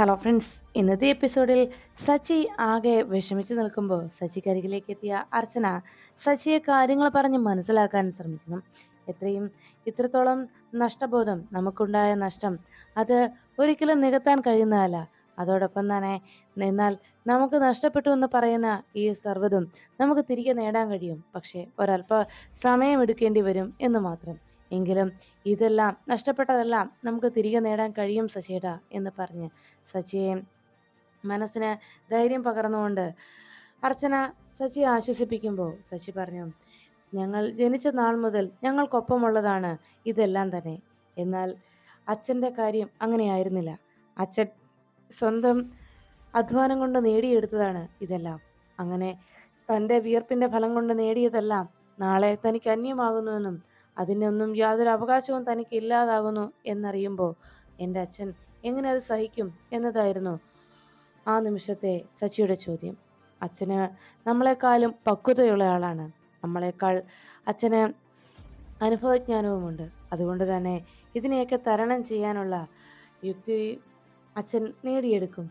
Hello friends ഇന്നത്തെ എപ്പിസോഡിൽ സച്ചി ആകെ വിഷമിച്ച് നിൽക്കുമ്പോൾ സച്ചി കരികിലേക്ക് എത്തിയ അർച്ചന സച്ചിയെ കാര്യങ്ങൾ പറഞ്ഞ് മനസ്സിലാക്കാൻ ശ്രമിക്കുന്നു. എത്രയും ഇത്രത്തോളം നഷ്ടബോധം നമുക്കുണ്ടായ നഷ്ടം അത് ഒരിക്കലും നികത്താൻ കഴിയുന്നതല്ല. അതോടൊപ്പം തന്നെ എന്നാൽ നമുക്ക് നഷ്ടപ്പെട്ടു എന്ന് പറയുന്ന ഈ സർവതും നമുക്ക് തിരികെ നേടാൻ കഴിയും. പക്ഷേ ഒരല്പ സമയമെടുക്കേണ്ടി വരും എന്ന് മാത്രം. എങ്കിലും ഇതെല്ലാം നഷ്ടപ്പെട്ടതെല്ലാം നമുക്ക് തിരികെ നേടാൻ കഴിയും സച്ചിയേട്ടാ എന്ന് പറഞ്ഞ് സച്ചിയെ മനസ്സിന് ധൈര്യം പകർന്നുകൊണ്ട് അർച്ചന സച്ചിയെ ആശ്വസിപ്പിക്കുമ്പോൾ സച്ചി പറഞ്ഞു ഞങ്ങൾ ജനിച്ച നാൾ മുതൽ ഞങ്ങൾക്കൊപ്പമുള്ളതാണ് ഇതെല്ലാം തന്നെ. എന്നാൽ അച്ഛന്റെ കാര്യം അങ്ങനെയായിരുന്നില്ല. അച്ഛൻ സ്വന്തം അധ്വാനം കൊണ്ട് നേടിയെടുത്തതാണ് ഇതെല്ലാം. അങ്ങനെ തന്റെ വിയർപ്പിന്റെ ഫലം കൊണ്ട് നേടിയതെല്ലാം നാളെ തനിക്ക് അന്യമാകുന്നുവെന്നും അതിനൊന്നും യാതൊരു അവകാശവും തനിക്ക് ഇല്ലാതാകുന്നു എന്നറിയുമ്പോൾ എന്റെ അച്ഛൻ എങ്ങനെ അത് സഹിക്കും എന്നതായിരുന്നു ആ നിമിഷത്തെ സച്ചിയുടെ ചോദ്യം. അച്ഛന് നമ്മളെക്കാളും പക്വതയുള്ള ആളാണ്. നമ്മളെക്കാൾ അച്ഛന് അനുഭവജ്ഞാനവുമുണ്ട്. അതുകൊണ്ട് തന്നെ ഇതിനെയൊക്കെ തരണം ചെയ്യാനുള്ള യുക്തി അച്ഛൻ നേടിയെടുക്കും.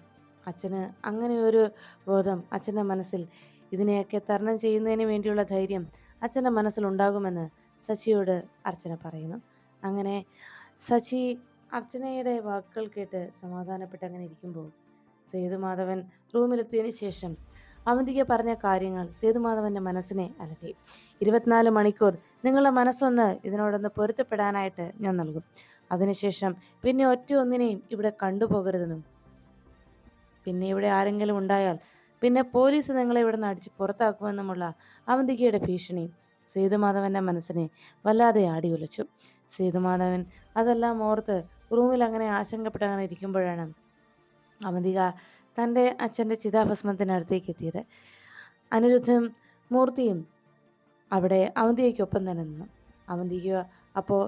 അച്ഛന് അങ്ങനെ ഒരു ബോധം അച്ഛന്റെ മനസ്സിൽ ഇതിനെയൊക്കെ തരണം ചെയ്യുന്നതിന് വേണ്ടിയുള്ള ധൈര്യം അച്ഛന്റെ മനസ്സിലുണ്ടാകുമെന്ന് സച്ചിയോട് അർച്ചന പറയുന്നു. അങ്ങനെ സച്ചി അർച്ചനയുടെ വാക്കുകൾ കേട്ട് സമാധാനപ്പെട്ട് അങ്ങനെ ഇരിക്കുമ്പോൾ സേതുമാധവൻ റൂമിലെത്തിയതിന് ശേഷം അവന്തിക പറഞ്ഞ കാര്യങ്ങൾ സേതുമാധവന്റെ മനസ്സിനെ അലട്ടി. ഇരുപത്തിനാല് മണിക്കൂർ നിങ്ങളുടെ മനസ്സൊന്ന് ഇതിനോടൊന്ന് പൊരുത്തപ്പെടാനായിട്ട് ഞാൻ നൽകും. അതിനുശേഷം പിന്നെ ഒറ്റ ഒന്നിനെയും ഇവിടെ കണ്ടുപോകരുതെന്നും പിന്നെ ഇവിടെ ആരെങ്കിലും ഉണ്ടായാൽ പിന്നെ പോലീസ് നിങ്ങളെ ഇവിടെ നിന്ന് അടിച്ച് പുറത്താക്കുമെന്നുമുള്ള അവന്തികയുടെ ഭീഷണി സേതുമാധവന്റെ മനസ്സിനെ വല്ലാതെ ആടി ഉലച്ചു സേതുമാധവൻ അതെല്ലാം ഓർത്ത് റൂമിൽ അങ്ങനെ ആശങ്കപ്പെട്ട് അങ്ങനെ ഇരിക്കുമ്പോഴാണ് അവന്തിക തന്റെ അച്ഛന്റെ ചിതാഭസ്മത്തിനടുത്തേക്ക് എത്തിയത്. അനിരുദ്ധം മൂർത്തിയും അവിടെ അവന്തികയ്ക്കൊപ്പം തന്നെ നിന്നു. അവന്തിക അപ്പോൾ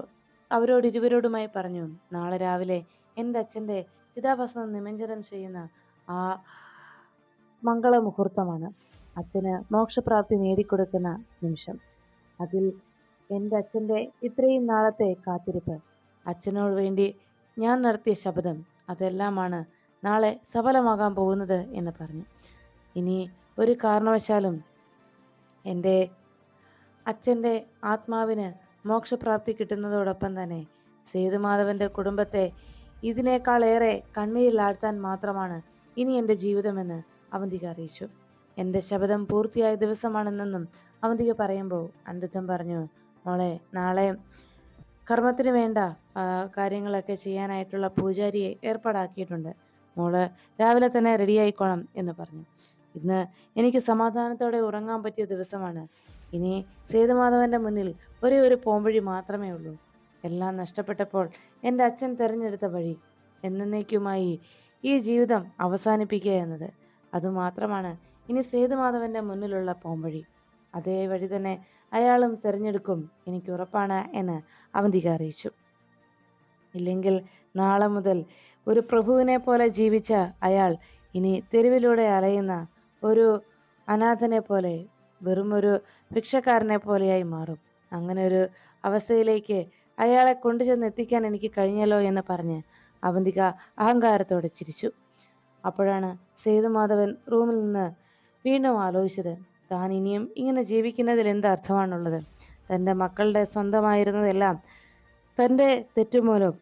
അവരോട് ഇരുവരോടുമായി പറഞ്ഞു നാളെ രാവിലെ എന്റെ അച്ഛന്റെ ചിതാഭസ്മം നിമഞ്ജനം ചെയ്യുന്ന ആ മംഗളമുഹൂർത്തമാണ് അച്ഛന് മോക്ഷപ്രാപ്തി നേടിക്കൊടുക്കുന്ന നിമിഷം. അതിൽ എന്റെ അച്ഛന്റെ ഇത്രയും നാളത്തെ കാത്തിരിപ്പ്. അച്ഛനോട് വേണ്ടി ഞാൻ നടത്തിയ ശബ്ദം അതെല്ലാമാണ് നാളെ സഫലമാകാൻ പോകുന്നത് എന്ന് പറഞ്ഞു. ഇനി ഒരു കാരണവശാലും എന്റെ അച്ഛന്റെ ആത്മാവിന് മോക്ഷപ്രാപ്തി കിട്ടുന്നതോടൊപ്പം തന്നെ സേതുമാധവന്റെ കുടുംബത്തെ ഇതിനേക്കാളേറെ കണ്ണീരിലാഴ്ത്താൻ മാത്രമാണ് ഇനി എന്റെ ജീവിതമെന്ന് അവന്തിക അറിയിച്ചു. എന്റെ ശബദം പൂർത്തിയായ ദിവസമാണെന്നും അവന്തിക പറയുമ്പോൾ അനിരുദ്ധം പറഞ്ഞു മോളെ നാളെ കർമ്മത്തിന് വേണ്ട കാര്യങ്ങളൊക്കെ ചെയ്യാനായിട്ടുള്ള പൂജാരിയെ ഏർപ്പാടാക്കിയിട്ടുണ്ട്. മോൾ രാവിലെ തന്നെ റെഡിയായിക്കോണം എന്ന് പറഞ്ഞു. ഇന്ന് എനിക്ക് സമാധാനത്തോടെ ഉറങ്ങാൻ പറ്റിയ ദിവസമാണ്. ഇനി സേതുമാധവന്റെ മുന്നിൽ ഒരേ ഒരു പോംവഴി മാത്രമേ ഉള്ളൂ. എല്ലാം നഷ്ടപ്പെട്ടപ്പോൾ എന്റെ അച്ഛൻ തിരഞ്ഞെടുത്ത വഴി. എന്നേക്കുമായി ഈ ജീവിതം അവസാനിപ്പിക്കുക എന്നത്. അതുമാത്രമാണ് ഇനി സേതുമാധവന്റെ മുന്നിലുള്ള പോംവഴി. അതേ വഴി തന്നെ അയാളും തിരഞ്ഞെടുക്കും എനിക്ക് ഉറപ്പാണ് എന്ന് അവന്തിക അറിയിച്ചു. ഇല്ലെങ്കിൽ നാളെ മുതൽ ഒരു പ്രഭുവിനെ പോലെ ജീവിച്ച അയാൾ ഇനി തെരുവിലൂടെ അലയുന്ന ഒരു അനാഥനെ പോലെ വെറും ഒരു ഭിക്ഷക്കാരനെ പോലെയായി മാറും. അങ്ങനെ ഒരു അവസ്ഥയിലേക്ക് അയാളെ കൊണ്ടുചെന്ന് എത്തിക്കാൻ എനിക്ക് കഴിഞ്ഞല്ലോ എന്ന് പറഞ്ഞ് അവന്തിക അഹങ്കാരത്തോടെ ചിരിച്ചു. അപ്പോഴാണ് സേതുമാധവൻ റൂമിൽ നിന്ന് വീണ്ടും ആലോചിച്ചത് താൻ ഇനിയും ഇങ്ങനെ ജീവിക്കുന്നതിൽ എന്ത് അർത്ഥമാണുള്ളത്? തന്റെ മക്കളുടെ സ്വന്തമായിരുന്നതെല്ലാം തന്റെ തെറ്റുമൂലം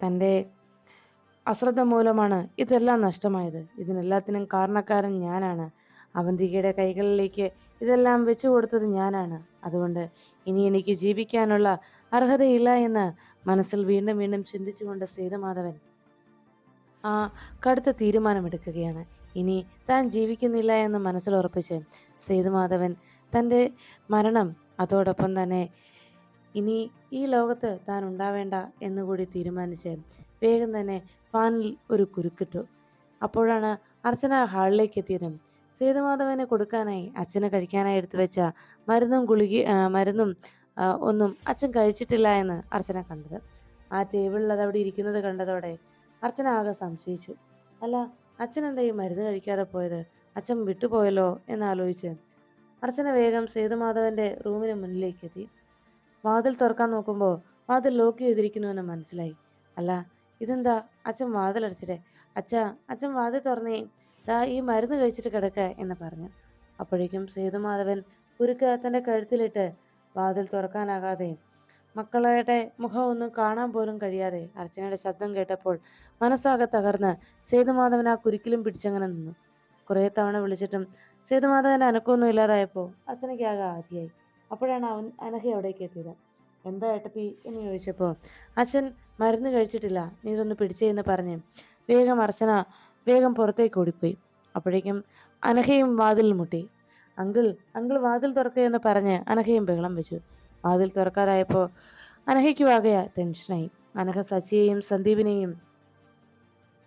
തന്റെ അശ്രദ്ധ മൂലമാണ് ഇതെല്ലാം നഷ്ടമായത്. ഇതിനെല്ലാത്തിനും കാരണക്കാരൻ ഞാനാണ്. അവന്തികയുടെ കൈകളിലേക്ക് ഇതെല്ലാം വെച്ചു കൊടുത്തത് ഞാനാണ്. അതുകൊണ്ട് ഇനി എനിക്ക് ജീവിക്കാനുള്ള അർഹതയില്ല എന്ന് മനസ്സിൽ വീണ്ടും വീണ്ടും ചിന്തിച്ചുകൊണ്ട് സേതുമാധവൻ ആ കടുത്ത തീരുമാനമെടുക്കുകയാണ്. ഇനി താൻ ജീവിക്കുന്നില്ല എന്ന് മനസ്സിലുറപ്പിച്ച് സേതുമാധവൻ തന്റെ മരണം അതോടൊപ്പം തന്നെ ഇനി ഈ ലോകത്ത് താൻ ഉണ്ടാവേണ്ട എന്നുകൂടി തീരുമാനിച്ച് വേഗം തന്നെ ഫാനിൽ ഒരു കുരുക്കിട്ടു. അപ്പോഴാണ് അർച്ചന ഹാളിലേക്ക് എത്തിയതും. സേതുമാധവന് കൊടുക്കാനായി അച്ഛന് കഴിക്കാനായി എടുത്തു വെച്ച മരുന്നും ഗുളിക മരുന്നും ഒന്നും അച്ഛൻ കഴിച്ചിട്ടില്ല എന്ന് അർച്ചന കണ്ടത്. ആ ടേബിളിൽ അത് അവിടെ ഇരിക്കുന്നത് കണ്ടതോടെ അർച്ചന ആകെ സംശയിച്ചു. അല്ല അച്ഛൻ എന്താ ഈ മരുന്ന് കഴിക്കാതെ പോയത്? അച്ഛൻ വിട്ടുപോയല്ലോ എന്നാലോചിച്ച്. അർച്ചന വേഗം സേതുമാധവന്റെ റൂമിന് മുന്നിലേക്ക് എത്തി വാതിൽ തുറക്കാൻ നോക്കുമ്പോൾ വാതിൽ ലോക്ക് ചെയ്തിരിക്കുന്നുവെന്ന് മനസ്സിലായി. അല്ല ഇതെന്താ? അച്ഛൻ വാതിലടച്ചിട്ടേ. അച്ഛ അച്ഛൻ വാതിൽ തുറന്നേ. ദാ ഈ മരുന്ന് കഴിച്ചിട്ട് കിടക്ക എന്ന് പറഞ്ഞു. അപ്പോഴേക്കും സേതുമാധവൻ കുരുക്ക് തന്റെ കഴുത്തിലിട്ട് വാതിൽ തുറക്കാനാകാതെ മക്കളുടെ മുഖമൊന്നും കാണാൻ പോലും കഴിയാതെ അർച്ചനയുടെ ശബ്ദം കേട്ടപ്പോൾ മനസ്സാകെ തകർന്ന് സേതുമാധവൻ ആ കുരുക്കിലും പിടിച്ചങ്ങനെ നിന്നു. കുറേ തവണ വിളിച്ചിട്ടും സേതുമാധവന്റെ അനക്കമൊന്നും ഇല്ലാതായപ്പോൾ അർച്ചനയ്ക്ക് ആകെ ആദ്യമായി അപ്പോഴാണ് അവൻ അനഹ അവിടേക്ക് എത്തിയത്. എന്താ ഏട്ടത്തി? എന്ന് ചോദിച്ചപ്പോൾ അച്ഛൻ മരുന്ന് കഴിച്ചിട്ടില്ല നീ ഇതൊന്ന് പിടിച്ചേ എന്ന് പറഞ്ഞ് വേഗം അർച്ചന വേഗം പുറത്തേക്ക് ഓടിപ്പോയി. അപ്പോഴേക്കും അനഹയും വാതിൽ മുട്ടി. അങ്കിൾ അങ്കിൾ വാതിൽ തുറക്കുക എന്ന് പറഞ്ഞ് അനഹയും ബഹളം വെച്ചു. വാതിൽ തുറക്കാറായപ്പോൾ അനഹയ്ക്ക് വാകയാ ടെൻഷനായി അനഹ സച്ചിയെയും സന്ദീപിനെയും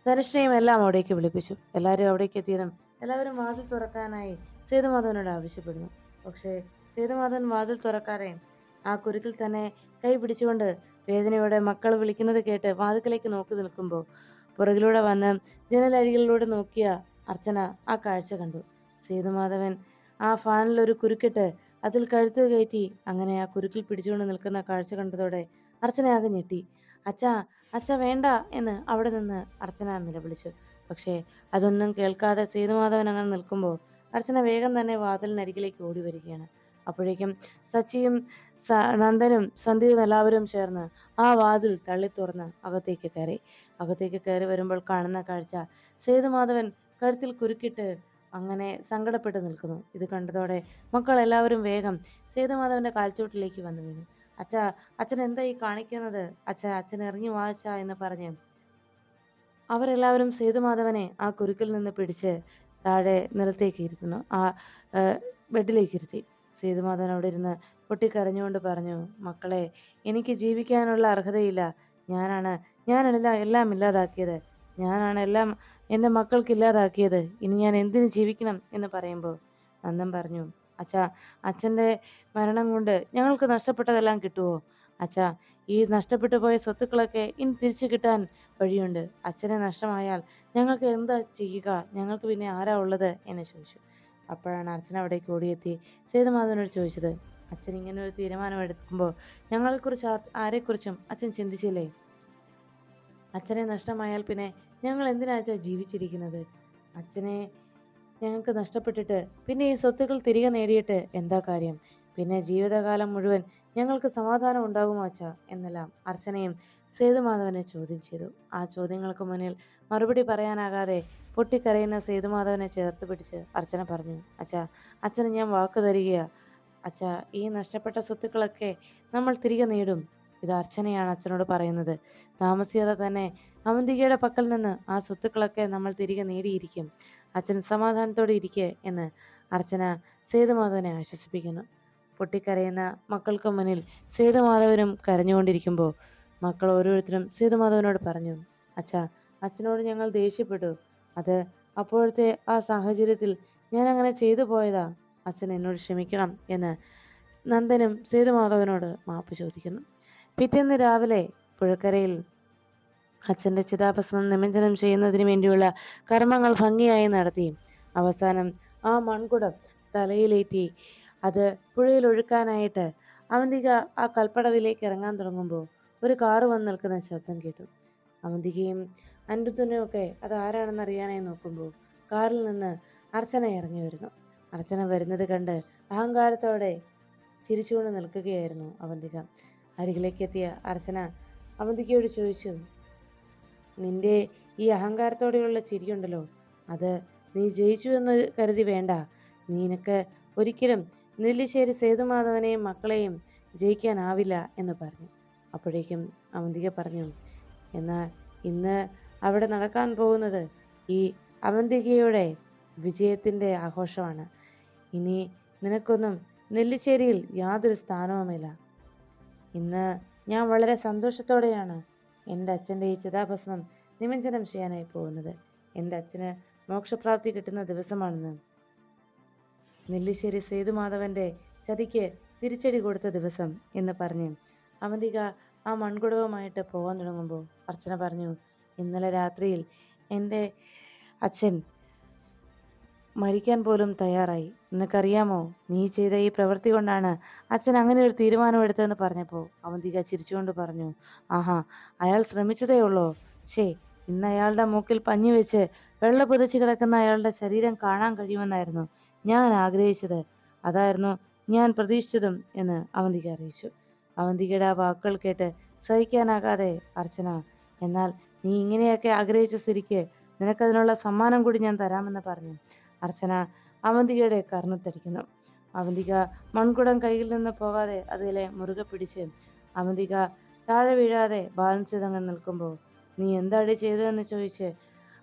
ധനുഷിനെയും എല്ലാം അവിടേക്ക് വിളിപ്പിച്ചു. എല്ലാവരും അവിടേക്ക് എത്തിയതും എല്ലാവരും വാതിൽ തുറക്കാനായി സേതുമാധവനോട് ആവശ്യപ്പെടുന്നു. പക്ഷേ സേതുമാധവൻ വാതിൽ തുറക്കാതെ ആ കുരുക്കിൽ തന്നെ കൈ പിടിച്ചുകൊണ്ട് വേദനയോടെ മക്കൾ വിളിക്കുന്നത് കേട്ട് വാതിക്കലേക്ക് നോക്കി നിൽക്കുമ്പോൾ പുറകിലൂടെ വന്ന് ജനലഴികളിലൂടെ നോക്കിയ അർച്ചന ആ കാഴ്ച കണ്ടു. സേതുമാധവൻ ആ ഫാനിൽ ഒരു കുരുക്കിട്ട് അതിൽ കഴുത്ത് കയറ്റി അങ്ങനെ ആ കുരുക്കിൽ പിടിച്ചുകൊണ്ട് നിൽക്കുന്ന കാഴ്ച കണ്ടതോടെ അർച്ചനയാകെ ഞെട്ടി. അച്ഛാ അച്ഛ വേണ്ട എന്ന് അവിടെ നിന്ന് അർച്ചന നിലവിളിച്ചു. പക്ഷേ അതൊന്നും കേൾക്കാതെ സേതുമാധവൻ അങ്ങനെ നിൽക്കുമ്പോൾ അർച്ചന വേഗം തന്നെ വാതിലിനരികിലേക്ക് ഓടി വരികയാണ്. അപ്പോഴേക്കും സച്ചിയും നന്ദനും സന്ധ്യയും എല്ലാവരും ചേർന്ന് ആ വാതിൽ തള്ളി തുറന്ന് അകത്തേക്ക് കയറി. അകത്തേക്ക് കയറി വരുമ്പോൾ കാണുന്ന കാഴ്ച സേതുമാധവൻ കഴുത്തിൽ കുരുക്കിട്ട് അങ്ങനെ സങ്കടപ്പെട്ട് നിൽക്കുന്നു. ഇത് കണ്ടതോടെ മക്കൾ എല്ലാവരും വേഗം സേതുമാധവന്റെ കാൽച്ചോട്ടിലേക്ക് വന്നു വീണു. അച്ഛ അച്ഛൻ എന്താ ഈ കാണിക്കുന്നത്? അച്ഛ അച്ഛൻ ഇറങ്ങി വാച്ച എന്ന് പറഞ്ഞ് അവരെല്ലാവരും സേതുമാധവനെ ആ കുരുക്കിൽ നിന്ന് പിടിച്ച് താഴെ നിലത്തേക്ക് ഇരുത്തുന്നു. ആ ബെഡിലേക്ക് ഇരുത്തി. സേതുമാധവൻ അവിടെ ഇരുന്ന് പൊട്ടിക്കരഞ്ഞുകൊണ്ട് പറഞ്ഞു മക്കളെ എനിക്ക് ജീവിക്കാനുള്ള അർഹതയില്ല. ഞാനാണ് എല്ലാം എല്ലാം ഇല്ലാതാക്കിയത് ഞാനാണ് എല്ലാം എന്റെ മക്കൾക്ക് ഇല്ലാതാക്കിയത്. ഇനി ഞാൻ എന്തിന് ജീവിക്കണം എന്ന് പറയുമ്പോൾ നന്ദൻ പറഞ്ഞു. അച്ഛാ അച്ഛന്റെ മരണം കൊണ്ട് ഞങ്ങൾക്ക് നഷ്ടപ്പെട്ടതെല്ലാം കിട്ടുമോ അച്ഛാ ഈ നഷ്ടപ്പെട്ടു പോയ സ്വത്തുക്കളൊക്കെ ഇനി തിരിച്ചു കിട്ടാൻ വഴിയുണ്ട്. അച്ഛനെ നഷ്ടമായാൽ ഞങ്ങൾക്ക് എന്താ ചെയ്യുക? ഞങ്ങൾക്ക് പിന്നെ ആരാ ഉള്ളത്? എന്ന് ചോദിച്ചു. അപ്പോഴാണ് അച്ഛൻ അവിടേക്ക് ഓടിയെത്തി സേതുമാധവനോട് ചോദിച്ചത്. അച്ഛൻ ഇങ്ങനെ ഒരു തീരുമാനമെടുക്കുമ്പോൾ ഞങ്ങളെക്കുറിച്ച് ആരെക്കുറിച്ചും അച്ഛൻ ചിന്തിച്ചില്ലേ? അച്ഛനെ നഷ്ടമായാൽ പിന്നെ ഞങ്ങൾ എന്തിനാച്ചാ ജീവിച്ചിരിക്കുന്നത്? അച്ഛനെ ഞങ്ങൾക്ക് നഷ്ടപ്പെട്ടിട്ട് പിന്നെ ഈ സ്വത്തുക്കൾ തിരികെ നേടിയിട്ട് എന്താ കാര്യം? പിന്നെ ജീവിതകാലം മുഴുവൻ ഞങ്ങൾക്ക് സമാധാനം ഉണ്ടാകുമോ അച്ഛാ? എന്നെല്ലാം അർച്ചനയും സേതുമാധവനെ ചോദ്യം ചെയ്തു. ആ ചോദ്യങ്ങൾക്ക് മുന്നിൽ മറുപടി പറയാനാകാതെ പൊട്ടിക്കരയുന്ന സേതുമാധവനെ ചേർത്ത് പിടിച്ച് അർച്ചന പറഞ്ഞു. അച്ഛാ അച്ഛന് ഞാൻ വാക്ക് തരികയാ. അച്ഛാ ഈ നഷ്ടപ്പെട്ട സ്വത്തുക്കളൊക്കെ നമ്മൾ തിരികെ നേടും. ഇത് അർച്ചനയാണ് അച്ഛനോട് പറയുന്നത്. താമസിയാതെ തന്നെ അവന്തികയുടെ പക്കൽ നിന്ന് ആ സ്വത്തുക്കളൊക്കെ നമ്മൾ തിരികെ നേടിയിരിക്കും. അച്ഛൻ സമാധാനത്തോടെ ഇരിക്കെ എന്ന് അർച്ചന സേതുമാധവനെ ആശ്വസിപ്പിക്കുന്നു. പൊട്ടിക്കരയുന്ന മക്കൾക്ക് മുന്നിൽ സേതുമാധവനും കരഞ്ഞുകൊണ്ടിരിക്കുമ്പോൾ മക്കൾ ഓരോരുത്തരും സേതുമാധവനോട് പറഞ്ഞു അച്ഛാ അച്ഛനോട് ഞങ്ങൾ ദേഷ്യപ്പെട്ടു. അത് അപ്പോഴത്തെ ആ സാഹചര്യത്തിൽ ഞാൻ അങ്ങനെ ചെയ്തു പോയതാ. അച്ഛൻ എന്നോട് ക്ഷമിക്കണം എന്ന് നന്ദനും സേതുമാധവനോട് മാപ്പ് ചോദിക്കുന്നു. പിറ്റേന്ന് രാവിലെ പുഴക്കരയിൽ അച്ഛന്റെ ചിതാഭസ്മം നിമഞ്ജനം ചെയ്യുന്നതിന് വേണ്ടിയുള്ള കർമ്മങ്ങൾ ഭംഗിയായി നടത്തി. അവസാനം ആ മൺകുടം തലയിലേറ്റി അത് പുഴയിൽ ഒഴുക്കാനായിട്ട് അവന്തിക ആ കൽപ്പടവിലേക്ക് ഇറങ്ങാൻ തുടങ്ങുമ്പോൾ ഒരു കാറ് വന്ന് നിൽക്കുന്ന ശബ്ദം കേട്ടു. അവന്തികയും അൻപത്തിനും ഒക്കെ അത് ആരാണെന്ന് അറിയാനായി നോക്കുമ്പോൾ കാറിൽ നിന്ന് അർച്ചന ഇറങ്ങി വരുന്നു. അർച്ചന വരുന്നത് കണ്ട് അഹങ്കാരത്തോടെ ചിരിച്ചുകൊണ്ട് നിൽക്കുകയായിരുന്നു അവന്തിക. അരികിലേക്ക് എത്തിയ അർച്ചന അവന്തികയോട് ചോദിച്ചു നിന്റെ ഈ അഹങ്കാരത്തോടെയുള്ള ചിരിയുണ്ടല്ലോ. അത് നീ ജയിച്ചു എന്ന് കരുതി വേണ്ട. നിനക്ക് ഒരിക്കലും നെല്ലിശ്ശേരി സേതുമാധവനെയും മക്കളെയും ജയിക്കാനാവില്ല എന്ന് പറഞ്ഞു. അപ്പോഴേക്കും അവന്തിക പറഞ്ഞു എന്നാൽ ഇന്ന് അവിടെ നടക്കാൻ പോകുന്നത് ഈ അവന്തികയുടെ വിജയത്തിന്റെ ആഘോഷമാണ്. ഇനി നിനക്കൊന്നും നെല്ലിശ്ശേരിയിൽ യാതൊരു സ്ഥാനവുമില്ല. ഇന്ന് ഞാൻ വളരെ സന്തോഷത്തോടെയാണ് എന്റെ അച്ഛന്റെ ഈ ചിതാഭസ്മം നിമഞ്ജനം ചെയ്യാനായി പോകുന്നത്. എന്റെ അച്ഛന് മോക്ഷപ്രാപ്തി കിട്ടുന്ന ദിവസമാണെന്ന്. നെല്ലിശ്ശേരി സേതുമാധവന്റെ ചതിക്ക് തിരിച്ചടി കൊടുത്ത ദിവസം എന്ന് പറഞ്ഞ് അവന്തിക ആ മൺകുടവുമായിട്ട് പോകാൻ തുടങ്ങുമ്പോൾ അർച്ചന പറഞ്ഞു ഇന്നലെ രാത്രിയിൽ എന്റെ അച്ഛൻ മരിക്കാൻ പോലും തയ്യാറായി. നിനക്കറിയാമോ നീ ചെയ്ത ഈ പ്രവൃത്തി കൊണ്ടാണ് അച്ഛൻ അങ്ങനെ ഒരു തീരുമാനമെടുത്തതെന്ന് പറഞ്ഞപ്പോൾ അവന്തിക ചിരിച്ചുകൊണ്ട് പറഞ്ഞു ആഹാ അയാൾ ശ്രമിച്ചതേ ഉള്ളോ. ശേ ഇന്ന് അയാളുടെ മൂക്കിൽ പഞ്ഞി വെച്ച് വെള്ള പുതച്ച് കിടക്കുന്ന അയാളുടെ ശരീരം കാണാൻ കഴിയുമെന്നായിരുന്നു ഞാൻ ആഗ്രഹിച്ചത്. അതായിരുന്നു ഞാൻ പ്രതീക്ഷിച്ചതും എന്ന് അവന്തിക അറിയിച്ചു. അവന്തികയുടെ ആ വാക്കുകൾ കേട്ട് സഹിക്കാനാകാതെ അർച്ചന എന്നാൽ നീ ഇങ്ങനെയൊക്കെ ആഗ്രഹിച്ച സ്ഥിതിക്ക് നിനക്കതിനുള്ള സമ്മാനം കൂടി ഞാൻ തരാമെന്ന് പറഞ്ഞു. അർച്ചന അവന്തികയുടെ കർണത്തടിക്കുന്നു. അവന്തിക മൺകുടം കയ്യിൽ നിന്ന് പോകാതെ അതിലെ മുറുകെ പിടിച്ച് അവന്തിക താഴെ വീഴാതെ ബാലൻസ് ചെയ്തങ്ങ് നിൽക്കുമ്പോൾ നീ എന്താടി ചെയ്തതെന്ന് ചോദിച്ച്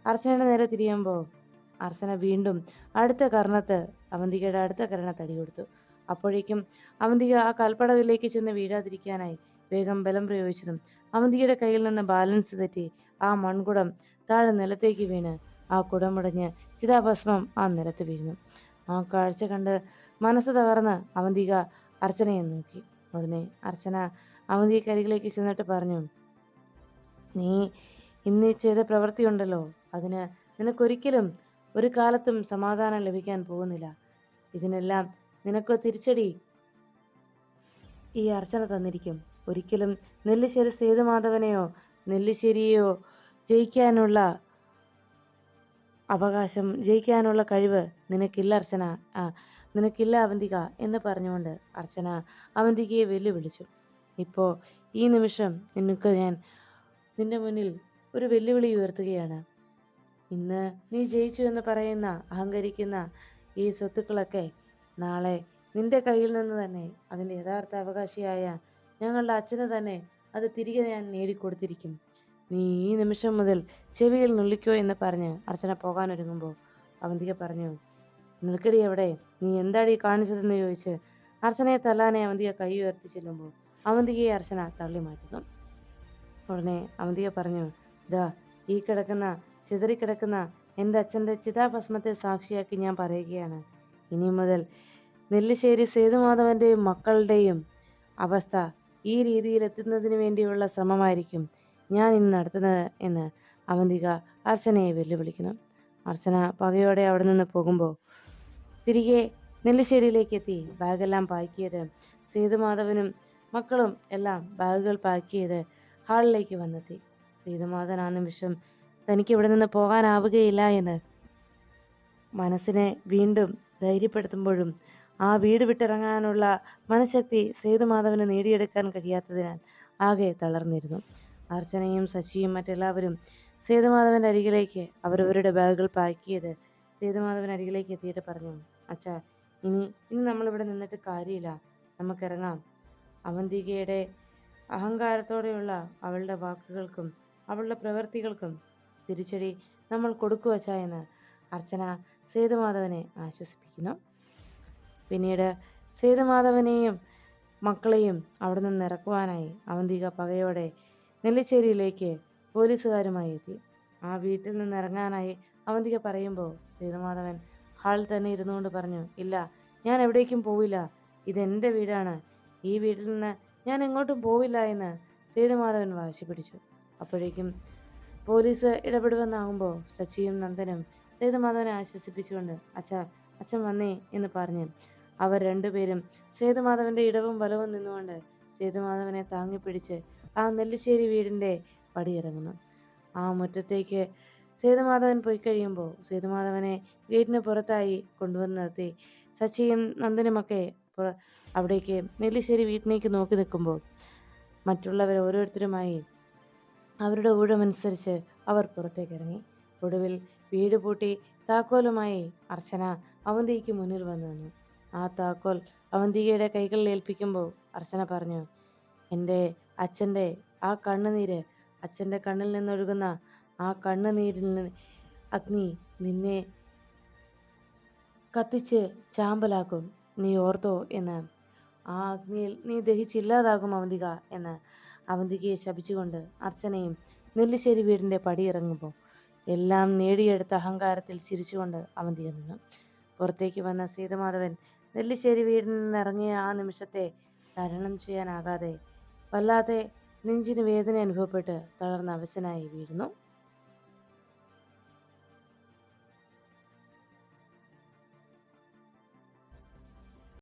അർച്ചനയുടെ നേരെ തിരിയുമ്പോൾ അർച്ചന വീണ്ടും അടുത്ത കർണത്ത് അവന്തികയുടെ അടുത്ത കരണത്തടി കൊടുത്തു. അപ്പോഴേക്കും അവന്തിക ആ കൽപ്പടവിലേക്ക് ചെന്ന് വീഴാതിരിക്കാനായി വേഗം ബലം പ്രയോഗിച്ചതും അവന്തികയുടെ കയ്യിൽ നിന്ന് ബാലൻസ് തെറ്റി ആ മൺകുടം താഴെ നിലത്തേക്ക് വീണ് ആ കുടമുടഞ്ഞ് ചിതാഭസ്മം ആ നിലത്ത് വീഴുന്നു. ആ കാഴ്ച കണ്ട് മനസ്സ് തകർന്ന് അവന്തിക അർച്ചനയെ നോക്കി. ഉടനെ അർച്ചന അവന്തിക അരികിലേക്ക് ചെന്നിട്ട് പറഞ്ഞു നീ ഇന്ന് ചെയ്ത പ്രവൃത്തിയുണ്ടല്ലോ. അതിന് നിനക്കൊരിക്കലും ഒരു കാലത്തും സമാധാനം ലഭിക്കാൻ പോകുന്നില്ല. ഇതിനെല്ലാം നിനക്ക് തിരിച്ചടി? ഈ അർച്ചന തന്നിരിക്കും. ഒരിക്കലും നെല്ലിശ്ശേരി സേതുമാധവനെയോ നെല്ലിശ്ശേരിയെയോ ജയിക്കാനുള്ള അവകാശം ജയിക്കാനുള്ള കഴിവ് നിനക്കില്ല അർച്ചന. ആ നിനക്കില്ല അവന്തിക എന്ന് പറഞ്ഞുകൊണ്ട് അർച്ചന അവന്തികയെ വെല്ലുവിളിച്ചു. ഇപ്പോൾ ഈ നിമിഷം നിനക്ക് ഞാൻ നിന്റെ മുന്നിൽ ഒരു വെല്ലുവിളി ഉയർത്തുകയാണ്. ഇന്ന് നീ ജയിച്ചു എന്ന് പറയുന്ന അഹങ്കരിക്കുന്ന ഈ സ്വത്തുക്കളൊക്കെ നാളെ നിന്റെ കയ്യിൽ നിന്ന് തന്നെ അതിന്റെ യഥാർത്ഥ അവകാശിയായ ഞങ്ങളുടെ അച്ഛന് തന്നെ അത് തിരികെ ഞാൻ നേടിക്കൊടുത്തിരിക്കും. നീ ഈ നിമിഷം മുതൽ ചെവിയിൽ നുള്ളിക്കോ എന്ന് പറഞ്ഞ് അർച്ചന പോകാനൊരുങ്ങുമ്പോൾ അവന്തിക പറഞ്ഞു നിൽക്കടി എവിടെ നീ എന്താടി കാണിച്ചതെന്ന് ചോദിച്ച് അർച്ചനയെ തല്ലാനെ അവന്തിക കൈ ഉയർത്തി ചെല്ലുമ്പോൾ അവന്തികയെ അർച്ചന തള്ളി മാറ്റുന്നു. ഉടനെ അവന്തിക പറഞ്ഞു ദാ ഈ കിടക്കുന്ന ചിതറിക്കിടക്കുന്ന എന്റെ അച്ഛന്റെ ചിതാഭസ്മത്തെ സാക്ഷിയാക്കി ഞാൻ പറയുകയാണ്. ഇനി മുതൽ നെല്ലിശ്ശേരി സേതുമാധവന്റെയും മക്കളുടെയും അവസ്ഥ ഈ രീതിയിൽ എത്തുന്നതിന് വേണ്ടിയുള്ള ശ്രമമായിരിക്കും. ഞാൻ ഇന്ന് നടത്തുന്നത് എന്ന് അവന്തിക അർച്ചനയെ വെല്ലുവിളിക്കുന്നു. അർച്ചന പകയോടെ അവിടെ നിന്ന് പോകുമ്പോൾ തിരികെ നെല്ലിശ്ശേരിയിലേക്ക് എത്തി ബാഗെല്ലാം പാക്ക് ചെയ്ത് സേതുമാധവനും മക്കളും എല്ലാം ബാഗുകൾ പാക്ക് ചെയ്ത് ഹാളിലേക്ക് വന്നെത്തി. സേതുമാധവൻ ആ നിമിഷം തനിക്ക് ഇവിടെ നിന്ന് പോകാനാവുകയില്ല എന്ന് മനസ്സിനെ വീണ്ടും ധൈര്യപ്പെടുത്തുമ്പോഴും ആ വീട് വിട്ടിറങ്ങാനുള്ള മനഃശക്തി സേതുമാധവന് നേടിയെടുക്കാൻ കഴിയാത്തതിനാൽ ആകെ തളർന്നിരുന്നു. അർച്ചനയും ശശിയും മറ്റെല്ലാവരും സേതുമാധവന്റെ അരികിലേക്ക് അവരവരുടെ ബാഗുകൾ പാക്ക് ചെയ്ത് സേതുമാധവൻ അരികിലേക്ക് എത്തിയിട്ട് പറഞ്ഞു അച്ഛാ ഇനി ഇനി നമ്മളിവിടെ നിന്നിട്ട് കാര്യമില്ല. നമുക്കിറങ്ങാം. അവന്തികയുടെ അഹങ്കാരത്തോടെയുള്ള അവളുടെ വാക്കുകൾക്കും അവളുടെ പ്രവൃത്തികൾക്കും തിരിച്ചടി നമ്മൾ കൊടുക്കുവച്ച എന്ന് അർച്ചന സേതുമാധവനെ ആശ്വസിപ്പിക്കുന്നു. പിന്നീട് സേതുമാധവനെയും മക്കളെയും അവിടെ നിന്ന് ഇറക്കുവാനായി അവന്തിക പകയോടെ നെല്ലിശ്ശേരിയിലേക്ക് പോലീസുകാരുമായി എത്തി. ആ വീട്ടിൽ നിന്ന് ഇറങ്ങാനായി അവന്തിക പറയുമ്പോൾ സേതുമാധവൻ ഹാളിൽ തന്നെ ഇരുന്നു കൊണ്ട് പറഞ്ഞു ഇല്ല ഞാൻ എവിടേക്കും പോവില്ല. ഇതെന്റെ വീടാണ്. ഈ വീട്ടിൽ നിന്ന് ഞാൻ എങ്ങോട്ടും പോവില്ല എന്ന് സേതുമാധവൻ വാശി പിടിച്ചു. അപ്പോഴേക്കും പോലീസ് ഇടപെടുമെന്നാകുമ്പോൾ സച്ചിയും നന്ദനും സേതുമാധവനെ ആശ്വസിപ്പിച്ചുകൊണ്ട് അച്ഛ അച്ഛൻ വന്നേ എന്ന് പറഞ്ഞ് അവർ രണ്ടുപേരും സേതുമാധവന്റെ ഇടവും വലവും നിന്നുകൊണ്ട് സേതുമാധവനെ താങ്ങിപ്പിടിച്ച് ആ നെല്ലിശ്ശേരി വീടിന്റെ പടിയിറങ്ങുന്നു ആ മുറ്റത്തേക്ക് സേതുമാധവൻ പോയി കഴിയുമ്പോൾ സേതുമാധവനെ ഗേറ്റിന് പുറത്തായി കൊണ്ടുവന്ന് നിർത്തി. സച്ചിയും നന്ദനുമൊക്കെ അവിടേക്ക് നെല്ലിശ്ശേരി വീട്ടിലേക്ക് നോക്കി നിൽക്കുമ്പോൾ മറ്റുള്ളവർ ഓരോരുത്തരുമായി അവരുടെ ഊഴമനുസരിച്ച് അവർ പുറത്തേക്ക് ഇറങ്ങി. ഒടുവിൽ വീട് പൂട്ടി താക്കോലുമായി അർച്ചന അവന്തിക്ക് മുന്നിൽ വന്നു നിന്നു. ആ താക്കോൽ അവന്തികയുടെ കൈകളിൽ ഏൽപ്പിക്കുമ്പോൾ അർച്ചന പറഞ്ഞു എന്റെ അച്ഛന്റെ ആ കണ്ണുനീര് അച്ഛന്റെ കണ്ണിൽ നിന്നൊഴുകുന്ന ആ കണ്ണുനീരിൽ അഗ്നി നിന്നെ കത്തിച്ച് ചാമ്പലാക്കും നീ ഓർത്തോ എന്ന്. ആ അഗ്നിയിൽ നീ ദഹിച്ചില്ലാതാകും അവന്തിക എന്ന് അവന്തികയെ ശപിച്ചുകൊണ്ട് അർച്ചനയും നെല്ലിശ്ശേരി വീടിന്റെ പടിയിറങ്ങുമ്പോൾ എല്ലാം നേടിയെടുത്ത അഹങ്കാരത്തിൽ ചിരിച്ചുകൊണ്ട് അവന്തിക നിന്നു. പുറത്തേക്ക് വന്ന സീതമാധവൻ നെല്ലിശ്ശേരി വീടിൽ നിന്ന് ഇറങ്ങിയ ആ നിമിഷത്തെ തരണം ചെയ്യാനാകാതെ വല്ലാതെ നെഞ്ചിന് വേദന അനുഭവപ്പെട്ട് തളർന്ന അവശനായി വീഴുന്നു.